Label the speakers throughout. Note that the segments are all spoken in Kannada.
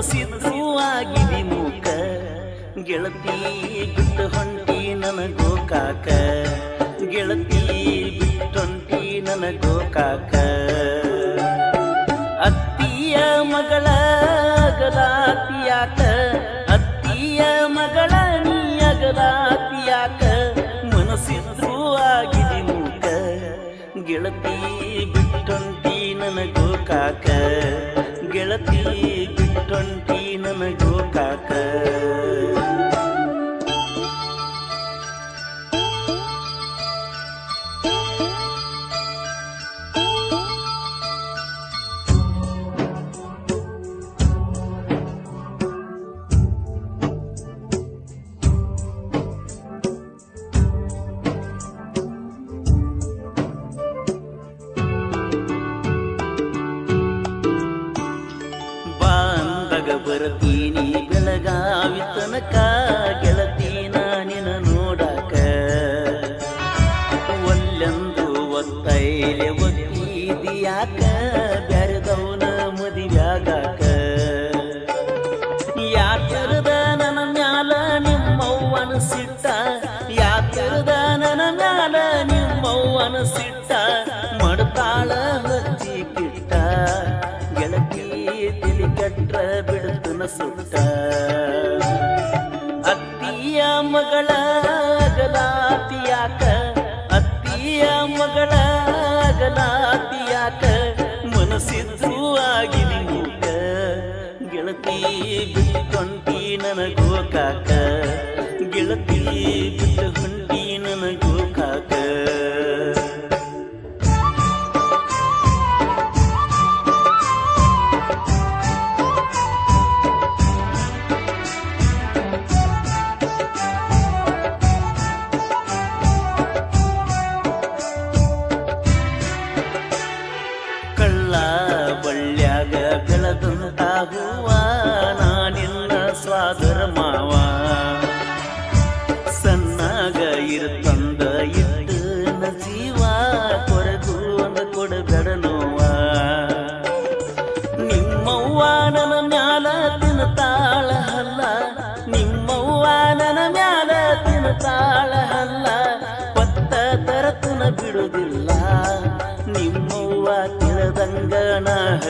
Speaker 1: ಮನಸ್ಸಿದ್ದು ಆಗಿದೆ ಮೂಕ. ಗೆಳತಿ ಬಿಟ್ಟು ಹೊಂಟಿ ನನಗೋ ಕಾಕ. ಗೆಳತಿ ಬಿಟ್ಟೊಂಟಿ ನನಗೋ ಕಾಕ. ಅತ್ತಿಯ ಮಗಳ ಗಲಾತಿಯಾಕ ಅತ್ತಿಯ ಮಗಳ ನೀಯ ಗಲಾತಿಯಾಕ ಮನಸ್ಸಿದ್ರು ಮೂಕ. ಗೆಳತಿ ಬಿಟ್ಟೊಂಟಿ ನನಗೋ ಕಾಕ. ಬಾಂದಾಗ ಬರ್ತೀನಿ ಬೆಳಗಾವಿ ತನಕ, ಗೆಳತೀನ ನಿನ ನೋಡಾಕ. ಒಲ್ಲೆಂದು ಒತ್ತೈಲೆ ಒತ್ತಿದ್ಯಾಕ, ಬ್ಯಾರದವನ ಮದಿವ್ಯಾಗಾಕ. ಯಾತರದ ನನ್ನ ಮ್ಯಾಲ ನಿಮ್ಮವ್ವನ ಸಿಟ್ಟ, ಯಾತರದ ನನ್ನ ಮ್ಯಾಲ ನಿಮ್ಮವ್ವನ ಸಿಟ್ಟ, ಮಡ್ತಾಳ ಗೆಳತಿ ಬಿಟ್ಟು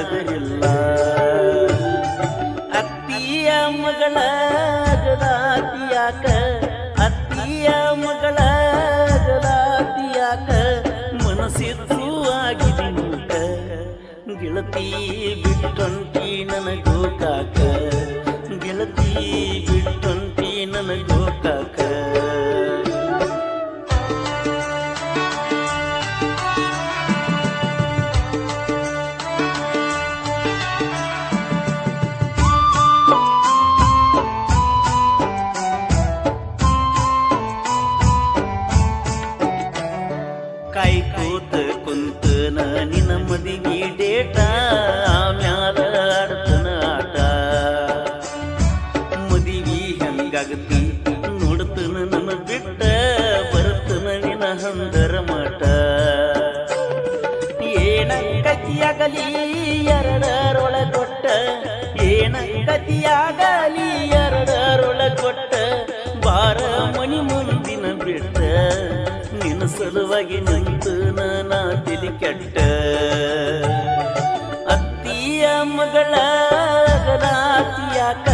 Speaker 1: ನಾ ಹಗರಿಲ್ಲ ಅತ್ತಿಯ ಮಗಳ ಜಲಾತಿಯಾಕ ಅತ್ತಿಯ ಮಗಳ ಜಲಾತಿಯಾಕ ಮನಸ್ಸಿದ್ದು ಆಗಿದೆ ಮೂಕ ಗೆಳತಿ ಬಿಟ್ಟಂತಿ ನನಗೂ ಕಾಕ. ನಿನ್ನ ಮದಿವಿ ಡೇಟ ಆಮ್ಯಾಲ ಆಡ್ತನ ಆಟ. ಮದಿವಿ ಹೆಂಗಾಗತಿ ನೋಡ್ತನ ನನ್ನ ಬಿಟ್ಟ, ಬರ್ತನ ನಿನ್ನ ಹಂದರ ಮಠ ಏನ ಗತಿಯಾಗಲಿ ಮನಿ ಮುಂದಿನ ಬಿಟ್ಟ, ನಿನ್ನ ಸಲುವಾಗಿ ನಿಂತು ನಾನು ತಿಳಿ ಕೆಟ್ಟ. ಅತ್ತಿಯ ಮಗಳ ಗಲಾತಿಯಾಕ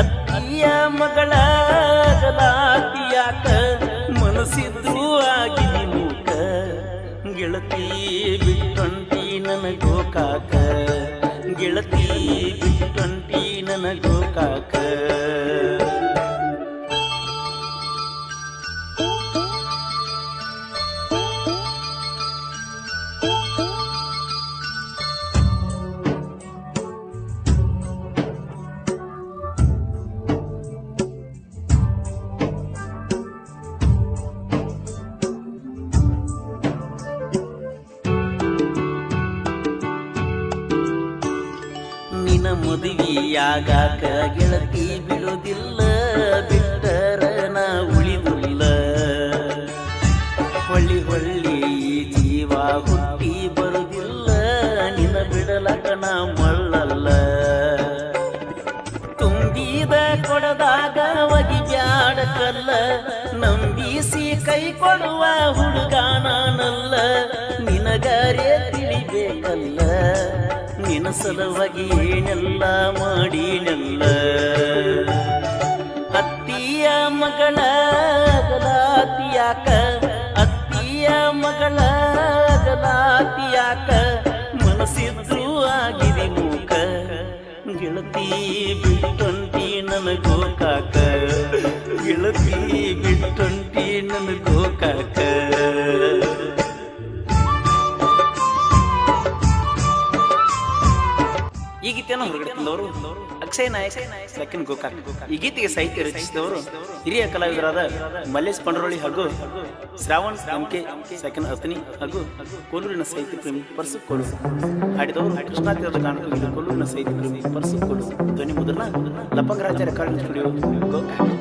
Speaker 1: ಅತ್ತಿಯ ಮಗಳ ಗಲಾತಿಯಾಕ ಮನಸ್ಸಿದ್ರೂ ಆಗಿ ಮೂಕ. ಗೆಳತಿ ಬಿಟ್ಟೊಂಟಿ ನನಗೋ ಕಾಕ, ಗೆಳತಿ ಬಿಟ್ಟೊಂಟಿ ನನಗೋ ಕಾಕ. ಮದುವೆಯಾಗಾಕ ಗೆಳತಿ ಬಿಡುವುದಿಲ್ಲ ಬಿಟ್ಟರನ ಉಳಿದುಲ್ಲ. ಹೊಳ್ಳಿ ಹೊಳ್ಳಿ ಜೀವ ಹುಟ್ಟಿ ಬರುವುದಿಲ್ಲ ನಿನ್ನ ಬಿಡಲಕನ ಮಳ್ಳಲ್ಲ. ತುಂಬಿದ ಕೊಡದಾಗ ಒಗಿ ಬ್ಯಾಡಕಲ್ಲ ನಂಬಿಸಿ ಕೈ ಕೊಡುವ ಹುಡುಗ ನಿನ ಸಲುವಾಗಿ ಏನೆಲ್ಲ ಮಾಡೀನೆಲ್ಲ? ಅತ್ತಿಯ ಮಗಳ ಗಲಾತಿಯಾಕ, ಅತ್ತಿಯ ಮಗಳ ಗಲಾತಿಯಾಕ ಮನಸ್ಸಿದ್ರು ಆಗಿರಿ ಮೂಕ. ಗೆಳತಿ ಬಿಟ್ಟೊಂಟಿ ನನಗೋ ಕಾಕ. ಗೆಳತಿ ಬಿಟ್ಟೊಂಟಿ ನನಗೋ ಕಾಕ. ಗೀತೆಯನ್ನು ಹೊರಗಡೆ ಅಕ್ಷಯ ನಾಯಕ್ ಸೆಕೆಂಡ್ ಗೋಕಾಕ್. ಈ ಗೀತೆಗೆ ಸಾಹಿತ್ಯ ರಚಿಸಿದವರು ಹಿರಿಯ ಕಲಾವಿದರಾದ ಮಲ್ಲೇಶ್ ಪಂಡ್ರೋಳಿ ಹಾಗೂ ಶ್ರಾವಣ್ ಎಂಕೆ ಸೆಕೆಂಡ್ ಅತನಿ ಹಾಗೂ ಕೋಲೂರಿನ ಸಾಹಿತ್ಯ ಪ್ರೇಮಿ ಪರ್ಸು ಕೊಡು. ಹಾಡಿದವರು ಕೃಷ್ಣಾತೀರದ ಗಾನದಲ್ಲಿ ಕೊಲ್ಲೂರಿನ ಸಾಹಿತ್ಯ ಪ್ರೇಮಿ ಪರ್ಸು ಕೊಡು. ಧ್ವನಿ ಮುದ್ರಣ ಲಪಂಗರಾಜ ರೆಕಾರ್ಡಿಂಗ್ ಸ್ಟುಡಿಯೋ ಗೋಕಾಕ್.